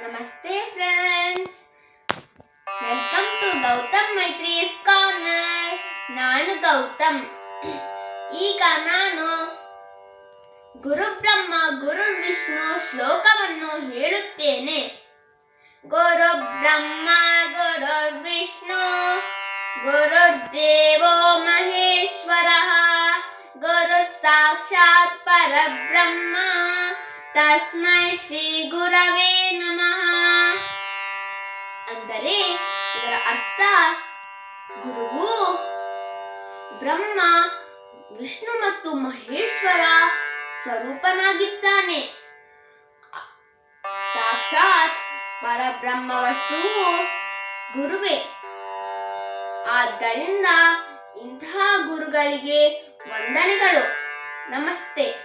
ನಮಸ್ತೆ friends welcome to Gautam Maitri's corner ನಾನು ಗೌತಮ್ ಈಗ ನಾನು ಗುರು ಬ್ರಹ್ಮ ಗುರು ವಿಷ್ಣು ಶ್ಲೋಕವನ್ನು ಹೇಳುತ್ತೇನೆ ಗುರು ಬ್ರಹ್ಮ ಗುರು ವಿಷ್ಣು ಗುರುರ್ದೇವೋ ಮಹೇಶ್ವರ ಗುರು ಸಾಕ್ಷಾತ್ ಪರಬ್ರಹ್ಮ ತಸ್ಮೈ ಶ್ರೀ ಗುರವೇ ನಮಃ. ಅಂದರೆ ಇದರ ಅರ್ಥ ಗುರುವು ಬ್ರಹ್ಮ, ವಿಷ್ಣು ಮತ್ತು ಮಹೇಶ್ವರ ಸ್ವರೂಪನಾಗಿದ್ದಾನೆ. ಸಾಕ್ಷಾತ್ ಪರಬ್ರಹ್ಮ ವಸ್ತುವು ಗುರುವೇ. ಆದ್ದರಿಂದ ಇಂತಹ ಗುರುಗಳಿಗೆ ವಂದನೆಗಳು. ನಮಸ್ತೆ.